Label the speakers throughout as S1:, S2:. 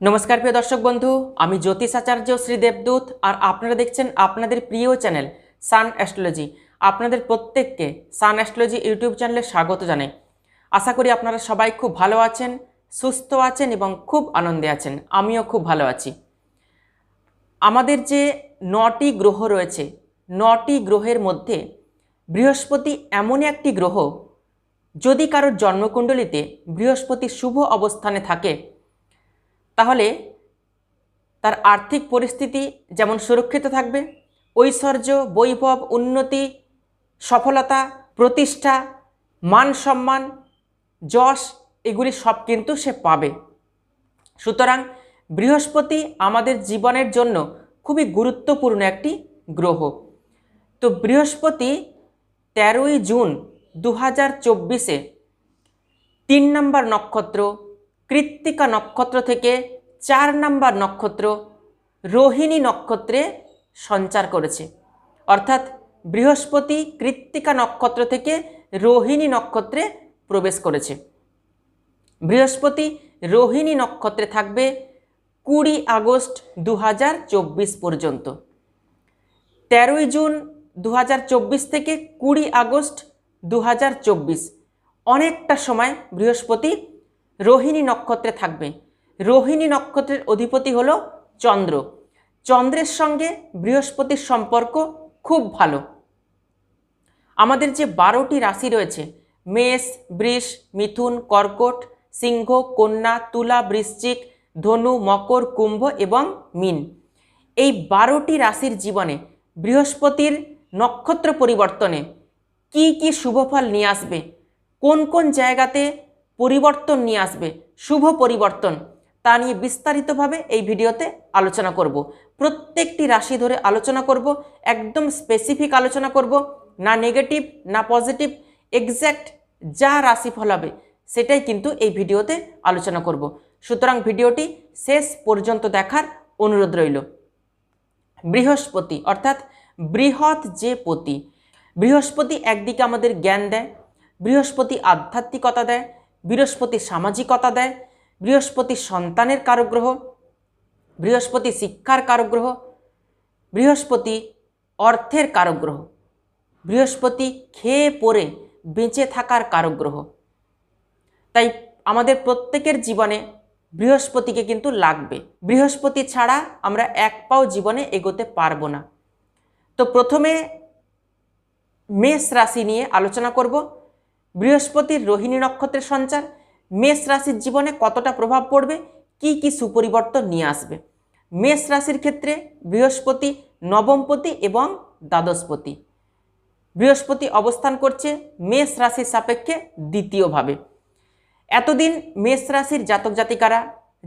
S1: নমস্কার প্রিয় দর্শক বন্ধু, আমি জ্যোতিষ আচার্য শ্রী দেবদূত আর আপনারা দেখছেন আপনাদের প্রিয় চ্যানেল সান অ্যাস্ট্রোলজি। আপনাদের প্রত্যেককে সান অ্যাস্ট্রোলজি ইউটিউব চ্যানেলে স্বাগত জানাই। আশা করি আপনারা সবাই খুব ভালো আছেন, সুস্থ আছেন এবং খুব আনন্দে আছেন। আমিও খুব ভালো আছি। আমাদের যে নটি গ্রহ রয়েছে, নটি গ্রহের মধ্যে বৃহস্পতি এমন একটি গ্রহ, যদি কারোর জন্মকুণ্ডলিতে বৃহস্পতি শুভ অবস্থানে থাকে তাহলে তার আর্থিক পরিস্থিতি যেমন সুরক্ষিত থাকবে, ঐশ্বর্য, বৈভব, উন্নতি, সফলতা, প্রতিষ্ঠা, মান সম্মান, যশ, এগুলি সব কিন্তু সে পাবে। সুতরাং বৃহস্পতি আমাদের জীবনের জন্য খুবই গুরুত্বপূর্ণ একটি গ্রহ। তো বৃহস্পতি তেরোই জুন দু হাজার চব্বিশে তিন নম্বর নক্ষত্র, কৃত্তিকা নক্ষত্র থেকে চার নাম্বার নক্ষত্র রোহিণী নক্ষত্রে সঞ্চার করেছে। অর্থাৎ বৃহস্পতি কৃত্তিকা নক্ষত্র থেকে রোহিণী নক্ষত্রে প্রবেশ করেছে। বৃহস্পতি রোহিণী নক্ষত্রে থাকবে কুড়ি আগস্ট দু হাজার চব্বিশ পর্যন্ত। তেরোই জুন দু হাজার চব্বিশ থেকে কুড়ি আগস্ট দু হাজার চব্বিশ। অনেকটা সময় বৃহস্পতি রোহিণী নক্ষত্রে থাকবে। রোহিণী নক্ষত্রের অধিপতি হলো চন্দ্র। চন্দ্রের সঙ্গে বৃহস্পতির সম্পর্ক খুব ভালো। আমাদের যে বারোটি রাশি রয়েছে, মেষ, বৃষ, মিথুন, কর্কট, সিংহ, কন্যা, তুলা, বৃশ্চিক, ধনু, মকর, কুম্ভ এবং মিন। এই বারোটি রাশির জীবনে বৃহস্পতির নক্ষত্র পরিবর্তনে কি কি শুভফল নিয়ে আসবে, কোন কোন জায়গাতে পরিবর্তন নিয়ে আসবে, শুভ পরিবর্তন তা নিয়ে বিস্তারিতভাবে এই ভিডিওতে আলোচনা করব। প্রত্যেকটি রাশি ধরে আলোচনা করব, একদম স্পেসিফিক আলোচনা করব, না নেগেটিভ না পজিটিভ এক্স্যাক্ট যা রাশি ফলাবে সেটাই কিন্তু এই ভিডিওতে আলোচনা করব। সুতরাং ভিডিওটি শেষ পর্যন্ত দেখার অনুরোধ রইল। বৃহস্পতি অর্থাৎ বৃহৎ যে পতি, বৃহস্পতি একদিকে আমাদের জ্ঞান দেয়, বৃহস্পতি আধ্যাত্মিকতা দেয়, বৃহস্পতি সামাজিকতা দেয় বৃহস্পতি সন্তানের কারগ্রহ, বৃহস্পতি শিক্ষার কারগ্রহ, বৃহস্পতি অর্থের কারগ্রহ, বৃহস্পতি খেয়ে পরে বেঁচে থাকার কারগ্রহ। তাই আমাদের প্রত্যেকের জীবনে বৃহস্পতিকে কিন্তু লাগবে। বৃহস্পতি ছাড়া আমরা এক পাও জীবনে এগোতে পারব না। তো প্রথমে মেষ রাশি নিয়ে আলোচনা করব। বৃহস্পতির রোহিণী নক্ষত্রের সঞ্চার মেষ রাশির জীবনে কতটা প্রভাব পড়বে? কি কি সুপরিবর্তন নিয়ে আসবে? মেষ রাশির ক্ষেত্রে বৃহস্পতি, নবমপতি এবং দ্বাদশপতি। বৃহস্পতি অবস্থান করছে মেষ রাশির সাপেক্ষে দ্বিতীয়ভাবে। এতদিন মেষ রাশির জাতক জাতিকারা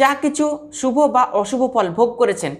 S1: যা কিছু শুভ বা অশুভ ফল ভোগ করেছেন,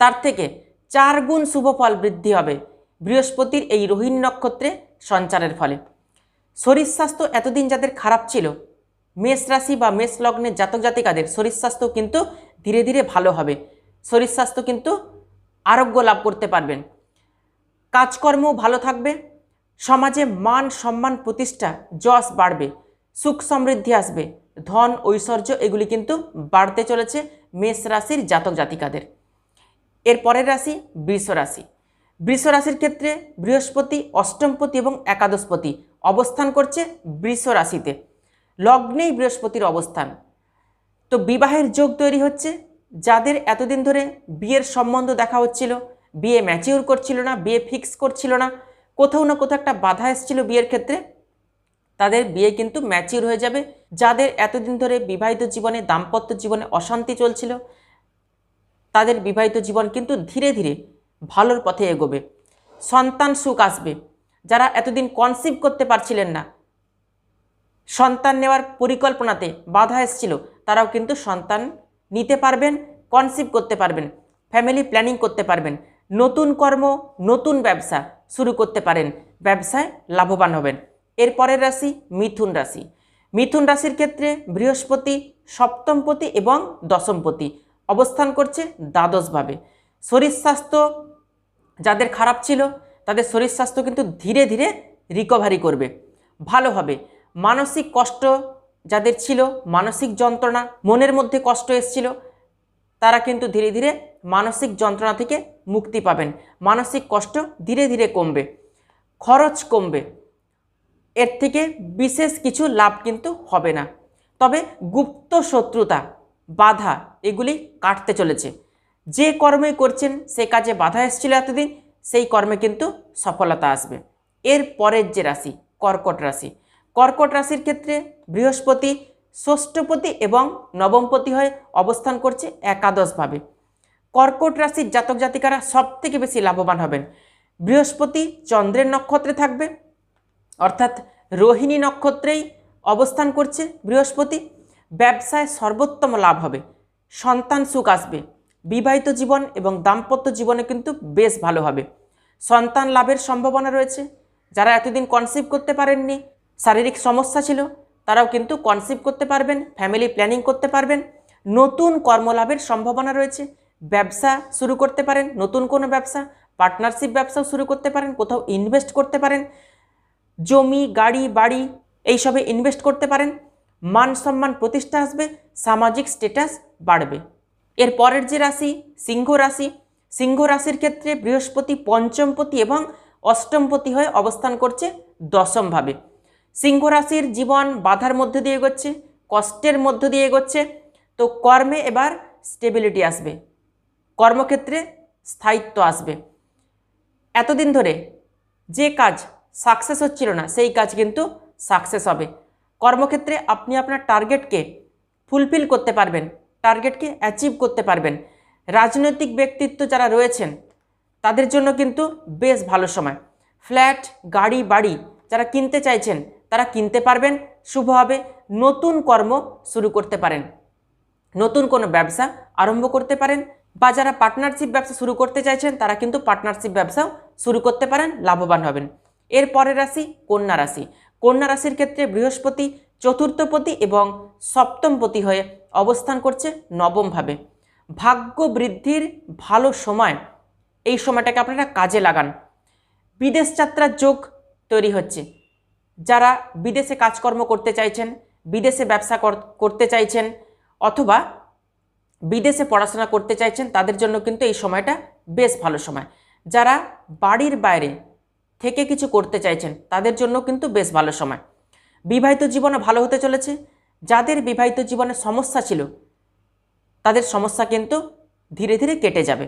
S1: তার থেকে চার গুণ শুভ ফল বৃদ্ধি হবে বৃহস্পতির এই রোহিণী নক্ষত্রে সঞ্চারের ফলে। শরীর স্বাস্থ্য এতদিন যাদের খারাপ ছিল, মেষ রাশি বা মেষ লগ্নের জাতক জাতিকাদের শরীর স্বাস্থ্য কিন্তু ধীরে ধীরে ভালো হবে। শরীর স্বাস্থ্য কিন্তু আরোগ্য লাভ করতে পারবেন। কাজকর্ম ভালো থাকবে। সমাজে মান সম্মান প্রতিষ্ঠা, যশ বাড়বে। সুখ সমৃদ্ধি আসবে। ধন, ঐশ্বর্য এগুলি কিন্তু বাড়তে চলেছে মেষ রাশির জাতক জাতিকাদের। এর পরের রাশি বৃষ রাশি। বৃষ রাশির ক্ষেত্রে বৃহস্পতি, অষ্টমপতি এবং একাদশপতি অবস্থান করছে বৃষ রাশিতে। লগ্নেই বৃহস্পতির অবস্থান। তো বিবাহের যোগ তৈরি হচ্ছে। যাদের এতদিন ধরে বিয়ের সম্বন্ধ দেখা হচ্ছিল, বিয়ে ম্যাচিওর করছিল না, বিয়ে ফিক্স করছিল না, কোথাও না কোথাও একটা বাধা এসেছিল বিয়ের ক্ষেত্রে, তাদের বিয়ে কিন্তু ম্যাচিওর হয়ে যাবে। যাদের এতদিন ধরে বিবাহিত জীবনে, দাম্পত্য জীবনে অশান্তি চলছিল, তাদের বিবাহিত জীবন কিন্তু ধীরে ধীরে ভালোর পথে এগোবে। সন্তান সুখ আসবে। যারা এতদিন কনসিভ করতে পারছিলেন না, সন্তান নেওয়ার পরিকল্পনাতে বাধা এসেছিল, তারাও কিন্তু সন্তান নিতে পারবেন কনসিভ করতে পারবেন ফ্যামিলি প্ল্যানিং করতে পারবেন, নতুন কর্ম, নতুন ব্যবসা শুরু করতে পারেন, ব্যবসায় লাভবান হবেন। এরপরের রাশি মিথুন রাশি। মিথুন রাশির ক্ষেত্রে বৃহস্পতি, সপ্তমপতি এবং দশমপতি অবস্থান করছে দ্বাদশভাবে। শরীর স্বাস্থ্য যাদের খারাপ ছিল, তাদের শরীর স্বাস্থ্য কিন্তু ধীরে ধীরে রিকভারি করবে। ভালো হবে। মানসিক কষ্ট যাদের ছিল, মানসিক যন্ত্রণা, মনের মধ্যে কষ্ট এসছিল, তারা কিন্তু ধীরে ধীরে মানসিক যন্ত্রণা থেকে মুক্তি পাবেন। মানসিক কষ্ট ধীরে ধীরে কমবে। খরচ কমবে। এর থেকে বিশেষ কিছু লাভ কিন্তু হবে না। তবে গুপ্ত শত্রুতা, বাধা, এগুলি কাটতে চলেছে। যে কর্মই করছেন সে কাজে বাধা এসেছিল এতদিন, সেই কর্মে কিন্তু সফলতা আসবে। এর পরের যে রাশি, কর্কট রাশি। কর্কট রাশির ক্ষেত্রে বৃহস্পতি ষষ্ঠপতি এবং নবমপতি হয়ে অবস্থান করছে একাদশভাবে। কর্কট রাশির জাতক জাতিকারা সব থেকে বেশি লাভবান হবেন। বৃহস্পতি চন্দ্রের নক্ষত্রে থাকবে, অর্থাৎ রোহিণী নক্ষত্রেই অবস্থান করছে বৃহস্পতি। ব্যবসায় সর্বোত্তম লাভ হবে, সন্তান সুখ আসবে। বিবাহিত জীবন এবং দাম্পত্য জীবনে কিন্তু বেশ ভালো হবে। সন্তান লাভের সম্ভাবনা রয়েছে। যারা এতদিন কনসিভ করতে পারেননি, শারীরিক সমস্যা ছিল, তারাও কিন্তু কনসিভ করতে পারবেন ফ্যামিলি প্ল্যানিং করতে পারবেন। নতুন কর্মলাভের সম্ভাবনা রয়েছে। ব্যবসা শুরু করতে পারেন, নতুন কোনো ব্যবসা পার্টনারশিপ ব্যবসাও শুরু করতে পারেন, কোথাও ইনভেস্ট করতে পারেন। জমি, গাড়ি, বাড়ি, এইসবে ইনভেস্ট করতে পারেন। মান সম্মান প্রতিষ্ঠা আসবে, সামাজিক স্ট্যাটাস বাড়বে। এর পরের যে রাশি, সিংহ রাশি। সিংহ রাশির ক্ষেত্রে বৃহস্পতি পঞ্চমপতি এবং অষ্টমপতি হয়ে অবস্থান করছে দশমভাবে। সিংহ রাশির জীবন বাধার মধ্যে দিয়ে এগোচ্ছে, কষ্টের মধ্য দিয়ে এগোচ্ছে। তো কর্মে এবার স্টেবিলিটি আসবে, কর্মক্ষেত্রে স্থায়িত্ব আসবে। এতদিন ধরে যে কাজ সাকসেস হচ্ছিল না, সেই কাজ কিন্তু সাকসেস হবে। কর্মক্ষেত্রে আপনি আপনার টার্গেটকে ফুলফিল করতে পারবেন। টার্গেটকে অ্যাচিভ করতে পারবেন। রাজনৈতিক ব্যক্তিত্ব যারা রয়েছেন, তাদের জন্য কিন্তু বেশ ভালো সময়। ফ্ল্যাট, গাড়ি, বাড়ি যারা কিনতে চাইছেন, তারা কিনতে পারবেন। শুভ হবে। নতুন কর্ম শুরু করতে পারেন। নতুন কোনো ব্যবসা আরম্ভ করতে পারেন বা যারা পার্টনারশিপ ব্যবসা শুরু করতে চাইছেন, তারা কিন্তু পার্টনারশিপ ব্যবসাও শুরু করতে পারেন, লাভবান হবেন। এর পরের রাশি কন্যা রাশি। কন্যা রাশির ক্ষেত্রে বৃহস্পতি চতুর্থপতি এবং সপ্তমপতি হয়ে অবস্থান করছে নবমভাবে। ভাগ্য বৃদ্ধির ভালো সময়, এই সময়টাকে আপনারা কাজে লাগান। বিদেশ যাত্রার যোগ তৈরি হচ্ছে। যারা বিদেশে কাজকর্ম করতে চাইছেন, বিদেশে ব্যবসা কর- করতে চাইছেন অথবা বিদেশে পড়াশোনা করতে চাইছেন, তাদের জন্য কিন্তু এই সময়টা বেশ ভালো সময়। যারা বাড়ির বাইরে থেকে কিছু করতে চাইছেন, তাদের জন্য কিন্তু বেশ ভালো সময়। বিবাহিত জীবনে ভালো হতে চলেছে। যাদের বিবাহিত জীবনে সমস্যা ছিল, তাদের সমস্যা কিন্তু ধীরে ধীরে কেটে যাবে।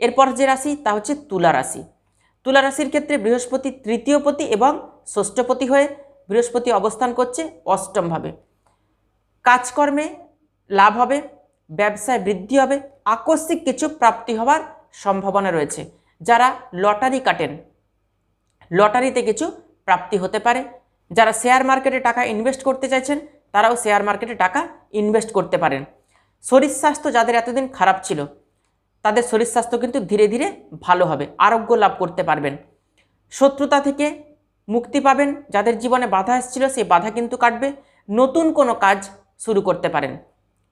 S1: এরপর যে রাশি, তা হচ্ছে তুলা রাশি। তুলা রাশির ক্ষেত্রে বৃহস্পতি তৃতীয়পতি এবং ষষ্ঠপতি হয়ে বৃহস্পতি অবস্থান করছে অষ্টমভাবে কাজকর্মে লাভ হবে, ব্যবসায় বৃদ্ধি হবে, আকস্মিক কিছু প্রাপ্তি হওয়ার সম্ভাবনা রয়েছে। যারা লটারি কাটেন, লটারিতে কিছু প্রাপ্তি হতে পারে যারা শেয়ার মার্কেটে টাকা ইনভেস্ট করতে চাইছেন, তারাও শেয়ার মার্কেটে টাকা ইনভেস্ট করতে পারেন। শরীর স্বাস্থ্য যাদের এতদিন খারাপ ছিল, তাদের শরীর স্বাস্থ্য কিন্তু ধীরে ধীরে ভালো হবে, আরোগ্য লাভ করতে পারবেন। শত্রুতা থেকে মুক্তি পাবেন, যাদের জীবনে বাধা এসেছিল, সেই বাধা কিন্তু কাটবে। নতুন কোনো কাজ শুরু করতে পারেন।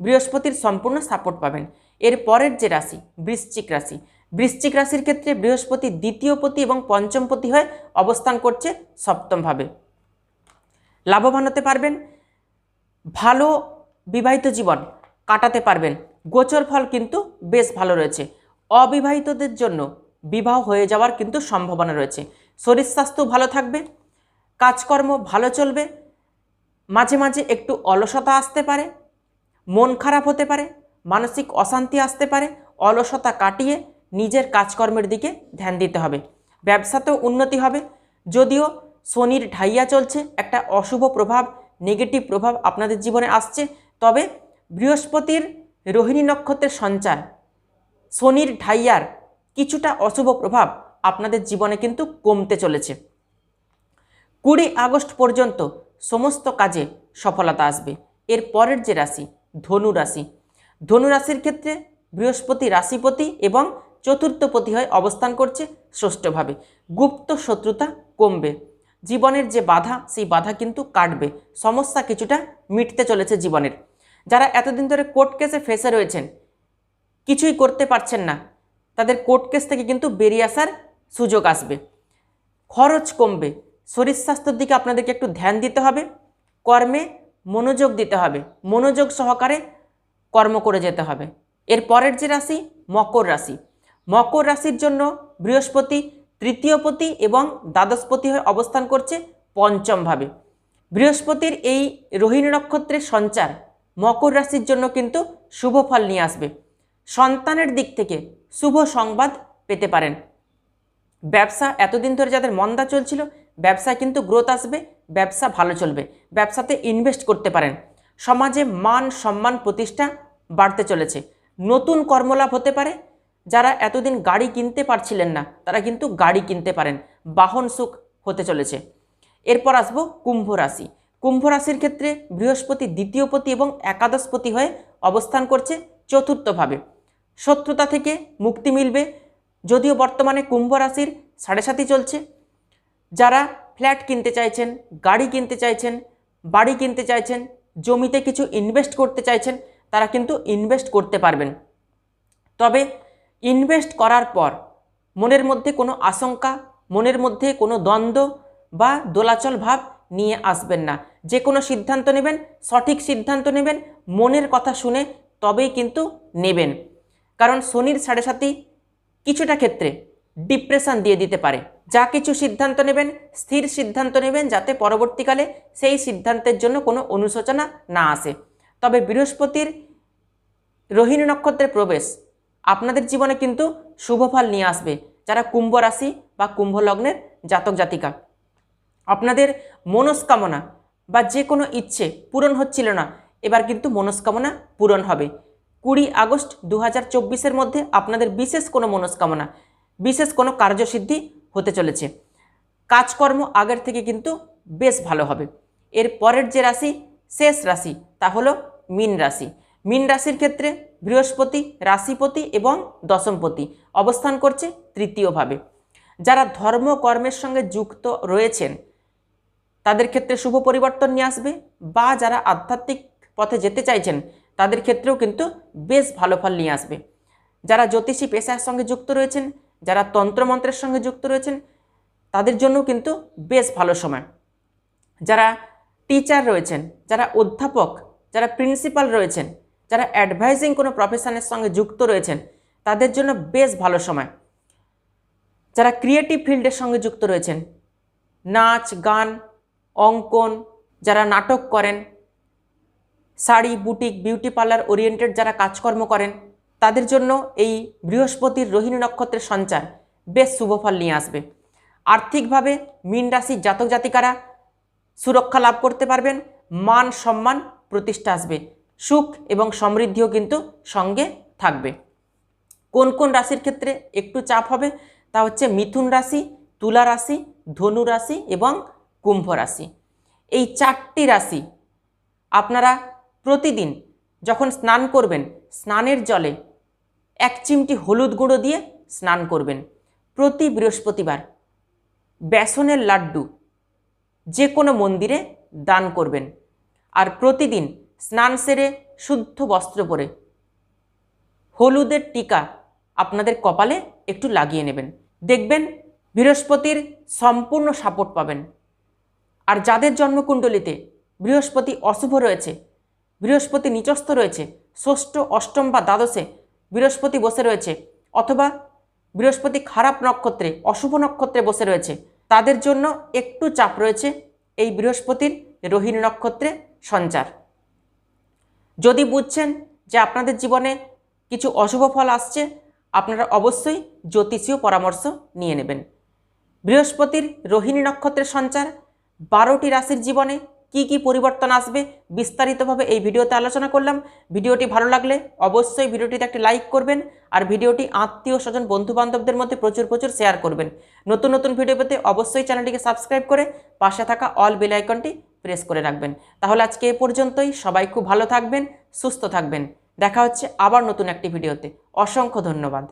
S1: বৃহস্পতির সম্পূর্ণ সাপোর্ট পাবেন। এর পরের যে রাশি, বৃশ্চিক রাশি। বৃশ্চিক রাশির ক্ষেত্রে বৃহস্পতি দ্বিতীয়পতি এবং পঞ্চমপতি হয়ে অবস্থান করছে সপ্তমভাবে লাভবান হতে পারবেন, ভালো বিবাহিত জীবন কাটাতে পারবেন। গোচর ফল কিন্তু বেশ ভালো রয়েছে। অবিবাহিতদের জন্য বিবাহ হয়ে যাওয়ার কিন্তু সম্ভাবনা রয়েছে। শরীর স্বাস্থ্য ভালো থাকবে, কাজকর্ম ভালো চলবে, মাঝে মাঝে একটু অলসতা আসতে পারে, মন খারাপ হতে পারে, মানসিক অশান্তি আসতে পারে, অলসতা কাটিয়ে নিজের কাজকর্মের দিকে ধ্যান দিতে হবে। ব্যবসাতেও উন্নতি হবে, যদিও শনির ঢাইয়া চলছে, একটা অশুভ প্রভাব নেগেটিভ প্রভাব আপনাদের জীবনে আসছে। তবে বৃহস্পতির রোহিণী নক্ষত্রের সঞ্চার, শনির ঢাইয়ার কিছুটা অশুভ প্রভাব আপনাদের জীবনে কিন্তু কমতে চলেছে। কুড়ি আগস্ট পর্যন্ত সমস্ত কাজে সফলতা আসবে। এর পরের যে রাশি, ধনু রাশি। ধনু রাশির ক্ষেত্রে বৃহস্পতি রাশিপতি এবং চতুর্থপতি হয়ে অবস্থান করছে ষষ্ঠভাবে। গুপ্ত শত্রুতা কমবে। জীবনের যে বাধা, সেই বাধা কিন্তু কাটবে। সমস্যা কিছুটা মিটতে চলেছে জীবনের। যারা এতদিন ধরে কোর্ট কেসে ফেসে রয়েছেন, কিছুই করতে পারছেন না। তাদের কোর্ট কেস থেকে কিন্তু বেরিয়ে আসার সুযোগ আসবে। খরচ কমবে। শরীর স্বাস্থ্যের দিকে আপনাদেরকে একটু ধ্যান দিতে হবে। কর্মে মনোযোগ দিতে হবে। মনোযোগ সহকারে কর্ম করে যেতে হবে। এর পরের যে রাশি, মকর রাশি। মকর রাশির জন্য বৃহস্পতি তৃতীয়পতি এবং দ্বাদশপতি হয়ে অবস্থান করছে পঞ্চমভাবে। বৃহস্পতির এই রোহিণী নক্ষত্রের সঞ্চার মকর রাশির জন্য কিন্তু শুভ ফল নিয়ে আসবে। সন্তানের দিক থেকে শুভ সংবাদ পেতে পারেন। ব্যবসা, এতদিন ধরে যাদের মন্দা চলছিল, ব্যবসায় কিন্তু গ্রোথ আসবে, ব্যবসা ভালো চলবে, ব্যবসাতে ইনভেস্ট করতে পারেন। সমাজে মান সম্মান প্রতিষ্ঠা বাড়তে চলেছে। নতুন কর্মলাভ হতে পারে যারা এতদিন গাড়ি কিনতে পারছিলেন না, তারা কিন্তু গাড়ি কিনতে পারেন। বাহন সুখ হতে চলেছে। এরপর আসব কুম্ভ রাশি। কুম্ভ রাশির ক্ষেত্রে বৃহস্পতি দ্বিতীয়পতি এবং একাদশপতি হয়ে অবস্থান করছে চতুর্থভাবে। শত্রুতা থেকে মুক্তি মিলবে, যদিও বর্তমানে কুম্ভ রাশির সাড়ে সাতই চলছে। যারা ফ্ল্যাট কিনতে চাইছেন, গাড়ি কিনতে চাইছেন, বাড়ি কিনতে চাইছেন, জমিতে কিছু ইনভেস্ট করতে চাইছেন, তারা কিন্তু ইনভেস্ট করতে পারবেন। তবে ইনভেস্ট করার পর মনের মধ্যে কোনো আশঙ্কা, মনের মধ্যে কোনো দ্বন্দ্ব বা দোলাচল ভাব নিয়ে আসবেন না। যে কোনো সিদ্ধান্ত নেবেন, সঠিক সিদ্ধান্ত নেবেন, মনের কথা শুনে তবেই কিন্তু নেবেন। কারণ শনির সাড়ে সাতই কিছুটা ক্ষেত্রে ডিপ্রেশন দিয়ে দিতে পারে। যা কিছু সিদ্ধান্ত নেবেন, স্থির সিদ্ধান্ত নেবেন, যাতে পরবর্তীকালে সেই সিদ্ধান্তের জন্য কোনো অনুশোচনা না আসে। তবে বৃহস্পতির রোহিণী নক্ষত্রের প্রবেশ আপনাদের জীবনে কিন্তু শুভফল নিয়ে আসবে, যারা কুম্ভ রাশি বা কুম্ভ লগ্নের জাতক জাতিকা। আপনাদের মনস্কামনা বা যে কোনো ইচ্ছে পূরণ হচ্ছিল না, এবার কিন্তু মনস্কামনা পূরণ হবে। কুড়ি আগস্ট দু হাজার মধ্যে আপনাদের বিশেষ কোনো মনস্কামনা, বিশেষ কোনো কার্যসিদ্ধি হতে চলেছে। কাজকর্ম আগের থেকে কিন্তু বেশ ভালো হবে। এর পরের যে রাশি, শেষ রাশি, তা হলো মীন রাশি। মীন রাশির ক্ষেত্রে বৃহস্পতি, রাশিপতি এবং দশমপতি অবস্থান করছে তৃতীয়ভাবে। যারা ধর্ম কর্মের সঙ্গে যুক্ত রয়েছেন, তাদের ক্ষেত্রে শুভ পরিবর্তন নিয়ে আসবে বা যারা আধ্যাত্মিক পথে যেতে চাইছেন, তাদের ক্ষেত্রেও কিন্তু বেশ ভালো ফল নিয়ে আসবে। যারা জ্যোতিষী পেশার সঙ্গে যুক্ত রয়েছেন, যারা তন্ত্রমন্ত্রের সঙ্গে যুক্ত রয়েছেন, তাদের জন্য কিন্তু বেশ ভালো সময়। যারা টিচার রয়েছেন, যারা অধ্যাপক, যারা প্রিন্সিপাল রয়েছেন যারা অ্যাডভাইজিং কোনো প্রফেশনের সঙ্গে যুক্ত রয়েছেন, তাদের জন্য বেশ ভালো সময়। যারা ক্রিয়েটিভ ফিল্ডের সঙ্গে যুক্ত রয়েছেন, নাচ, গান, অঙ্কন, যারা নাটক করেন, sari, boutique beauty parlour oriented যারা কাজকর্ম করেন, তাদের জন্য এই বৃহস্পতির রোহিণী নক্ষত্রের সঞ্চার বেশ শুভফল নিয়ে আসবে। আর্থিকভাবে মীন রাশির জাতক জাতিকারা সুরক্ষা লাভ করতে পারবেন, মান সম্মান প্রতিষ্ঠা আসবে। সুখ এবং সমৃদ্ধিও কিন্তু সঙ্গে থাকবে। কোন কোন রাশির ক্ষেত্রে একটু চাপ হবে তা হচ্ছে মিথুন রাশি, তুলা রাশি, ধনু রাশি এবং কুম্ভ রাশি। এই চারটি রাশি আপনারা প্রতিদিন যখন স্নান করবেন, স্নানের জলে এক চিমটি হলুদ গুঁড়ো দিয়ে স্নান করবেন। প্রতি বৃহস্পতিবার বেসনের লাড্ডু যে কোনো মন্দিরে দান করবেন। আর প্রতিদিন স্নান সেরে শুদ্ধ বস্ত্র পরে। হলুদের টিকা আপনাদের কপালে একটু লাগিয়ে নেবেন। দেখবেন বৃহস্পতির সম্পূর্ণ সাপোর্ট পাবেন। আর যাদের জন্মকুণ্ডলিতে বৃহস্পতি অশুভ রয়েছে, বৃহস্পতি নিচস্থ রয়েছে, ষষ্ঠ, অষ্টম বা দ্বাদশে বৃহস্পতি বসে রয়েছে, অথবা বৃহস্পতি খারাপ নক্ষত্রে, অশুভ নক্ষত্রে বসে রয়েছে, তাদের জন্য একটু চাপ রয়েছে এই বৃহস্পতির রোহিণী নক্ষত্রে সঞ্চার। যদি বুঝছেন যে আপনাদের জীবনে কিছু অশুভ ফল আসছে, আপনারা অবশ্যই জ্যোতিষীয় পরামর্শ নিয়ে নেবেন। বৃহস্পতির রোহিণী নক্ষত্রের সঞ্চার, বারোটি রাশির জীবনে কি কি পরিবর্তন আসবে বিস্তারিতভাবে এই ভিডিওতে আলোচনা করলাম। ভিডিওটি ভালো লাগলে অবশ্যই ভিডিওটিতে একটি লাইক করবেন আর ভিডিওটি আত্মীয় স্বজন বন্ধু বান্ধবদের মধ্যে প্রচুর প্রচুর শেয়ার করবেন। নতুন নতুন ভিডিও পেতে অবশ্যই চ্যানেলটিকে সাবস্ক্রাইব করে পাশে থাকা অল বেল আইকনটি প্রেস করে রাখবেন। তাহলে আজকে এ পর্যন্তই। সবাই খুব ভালো থাকবেন, সুস্থ থাকবেন। দেখা হচ্ছে আবার নতুন একটি ভিডিওতে। অসংখ্য ধন্যবাদ।